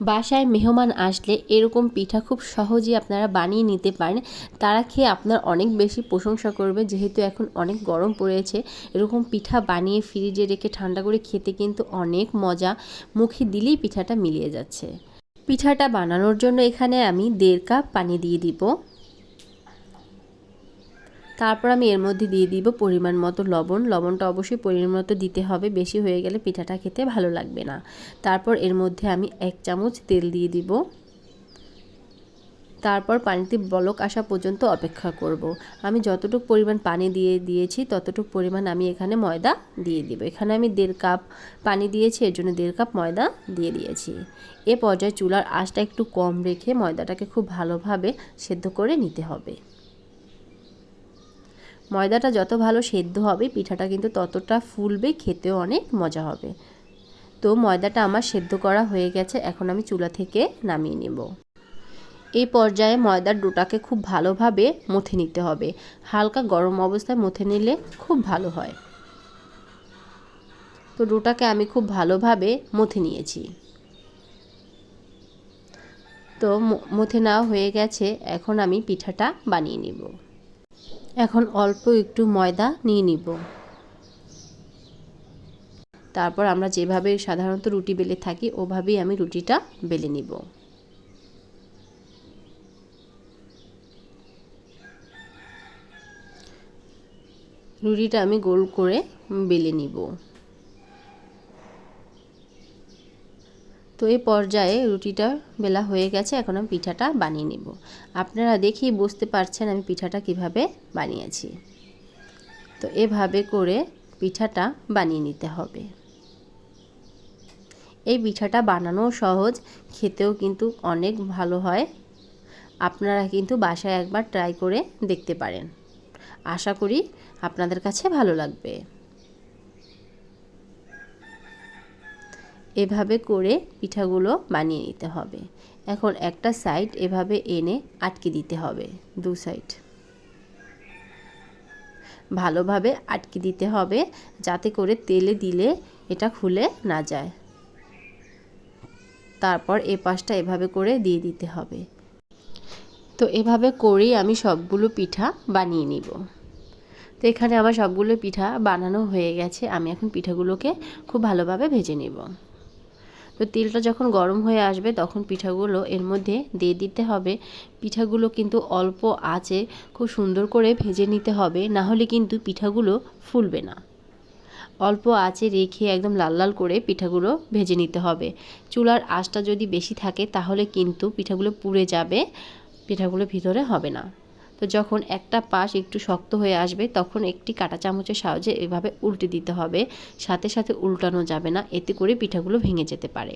বাসায় মেহমান আসলে এরকম পিঠা খুব সহজেই আপনারা বানিয়ে নিতে পারেন। তারা খেয়ে আপনার অনেক বেশি প্রশংসা করবে, যেহেতু এখন অনেক গরম পড়েছে। এরকম পিঠা বানিয়ে ফ্রিজে রেখে ঠান্ডা করে খেতে কিন্তু অনেক মজা। মুখে দিলেই পিঠাটা মিলিয়ে যাচ্ছে। পিঠাটা বানানোর জন্য এখানে আমি দেড় কাপ পানি দিয়ে দিব। তারপর আমি এর মধ্যে দিয়ে দিব পরিমাণ মতো লবণ। লবণটা অবশ্যই পরিমাণ মতো দিতে হবে। বেশি হয়ে গেলে পিঠাটা খেতে ভালো লাগবে না। তারপর এর মধ্যে আমি এক চামচ তেল দিয়ে দিব। তারপর পানিতে বলক আসা পর্যন্ত অপেক্ষা করব। আমি যতটুকু পরিমাণ পানি দিয়ে দিয়েছি, ততটুকু পরিমাণ আমি এখানে ময়দা দিয়ে দিব। এখানে আমি দেড় কাপ পানি দিয়েছি, এর জন্য দেড় কাপ ময়দা দিয়ে দিয়েছি। এ পর্যায়ে চুলার আঁচটা একটু কম রেখে ময়দাটাকে খুব ভালোভাবে সেদ্ধ করে নিতে হবে। ময়দাটা যত ভালো সেদ্ধ হবে, পিঠাটা কিন্তু ততটা ফুলবে, খেতেও অনেক মজা হবে। তো ময়দাটা আমার সেদ্ধ করা হয়ে গেছে, এখন আমি চুলা থেকে নামিয়ে নেব। এই পর্যায়ে ময়দার ডোটাকে খুব ভালোভাবে মথে নিতে হবে। হালকা গরম অবস্থায় মথে নিলে খুব ভালো হয়। তো ডোটাকে আমি খুব ভালোভাবে মথে নিয়েছি। তো মথে নেওয়া হয়ে গেছে, এখন আমি পিঠাটা বানিয়ে নিব। এখন অল্প একটু ময়দা নিয়ে নিব। তারপর আমরা যেভাবে সাধারণত রুটি বেলে থাকি, ওভাবেই আমি রুটিটা বেলে নিব। রুটিটা আমি গোল করে বেলে নিব। তো এই পর্যায়ে রুটিটা বেলা হয়ে গেছে, এখন আমি পিঠাটা বানিয়ে নেব। আপনারা দেখেই বুঝতে পারছেন আমি পিঠাটা কীভাবে বানিয়েছি। তো এভাবে করে পিঠাটা বানিয়ে নিতে হবে। এই পিঠাটা বানানো সহজ, খেতেও কিন্তু অনেক ভালো হয়। আপনারা কিন্তু বাসায় একবার ট্রাই করে দেখতে পারেন। আশা করি আপনাদের কাছে ভালো লাগবে। এভাবে করে পিঠাগুলো বানিয়ে নিতে হবে। এখন একটা সাইড এভাবে এনে আটকে দিতে হবে, দু সাইড। ভালোভাবে আটকে দিতে হবে যাতে করে তেলে দিলে এটা খুলে না যায়। তারপর এ পাশটা এভাবে করে দিয়ে দিতে হবে। তো এভাবে করেই আমি সবগুলো পিঠা বানিয়ে নিব। তো এখানে আমার সবগুলো পিঠা বানানো হয়ে গেছে, আমি এখন পিঠাগুলোকে খুব ভালোভাবে ভেজে নেব। তো তেলটা যখন গরম হয়ে আসবে, তখন পিঠাগুলো এর মধ্যে দিয়ে দিতে হবে। পিঠাগুলো কিন্তু অল্প আঁচে খুব সুন্দর করে ভেজে নিতে হবে, না হলে কিন্তু পিঠাগুলো ফুলবে না। অল্প আঁচে রেখে একদম লাল লাল করে পিঠাগুলো ভেজে নিতে হবে। চুলার আঁচটা যদি বেশি থাকে, তাহলে কিন্তু পিঠাগুলো পুড়ে যাবে, পিঠাগুলো ভিতরে হবে না। তো যখন একটা পাশ একটু শক্ত হয়ে আসবে, তখন একটি কাঁটা চামচের সাহায্যে এভাবে উল্টে দিতে হবে। সাথে সাথে উল্টানো যাবে না, এতে করে পিঠাগুলো ভেঙে যেতে পারে।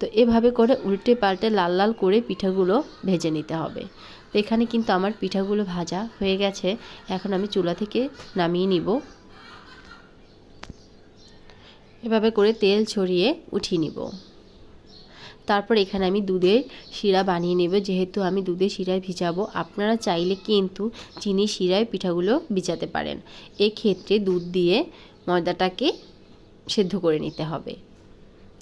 তো এভাবে করে উল্টে পাল্টে লাল লাল করে পিঠাগুলো ভেজে নিতে হবে। তো এখানে কিন্তু আমার পিঠাগুলো ভাজা হয়ে গেছে। এখন আমি চুলা থেকে নামিয়ে নিব। এভাবে করে তেল ছড়িয়ে উঠিয়ে নিব। তারপর এখানে আমি দুধের শিরা বানিয়ে নেব। যেহেতু আমি দুধের শিরায় ভিজাবো, আপনারা চাইলে কিন্তু চিনি শিরায় পিঠাগুলো ভিজাতে পারেন। এক্ষেত্রে দুধ দিয়ে ময়দাটাকে সেদ্ধ করে নিতে হবে।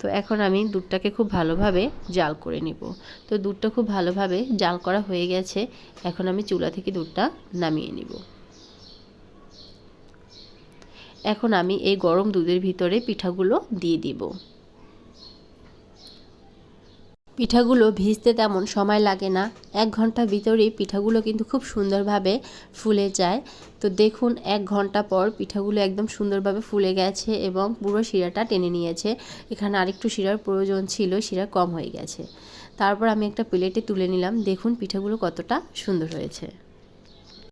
তো এখন আমি দুধটাকে খুব ভালোভাবে জাল করে নেব। তো দুধটা খুব ভালোভাবে জাল করা হয়ে গেছে। এখন আমি চুলা থেকে দুধটা নামিয়ে নিব। এখন আমি এই গরম দুধের ভিতরে পিঠাগুলো দিয়ে দিব। পিঠাগুলো ভিজতে তেমন সময় লাগে না। এক ঘণ্টা ভিতরেই পিঠাগুলো কিন্তু খুব সুন্দরভাবে ফুলে যায়। তো দেখুন, এক ঘণ্টা পর পিঠাগুলো একদম সুন্দরভাবে ফুলে গেছে এবং পুরো শিরাটা টেনে নিয়েছে। এখানে আরেকটু শিরার প্রয়োজন ছিল, শিরা কম হয়ে গেছে। তারপর আমি একটা প্লেটে তুলে নিলাম। দেখুন পিঠাগুলো কতটা সুন্দর হয়েছে।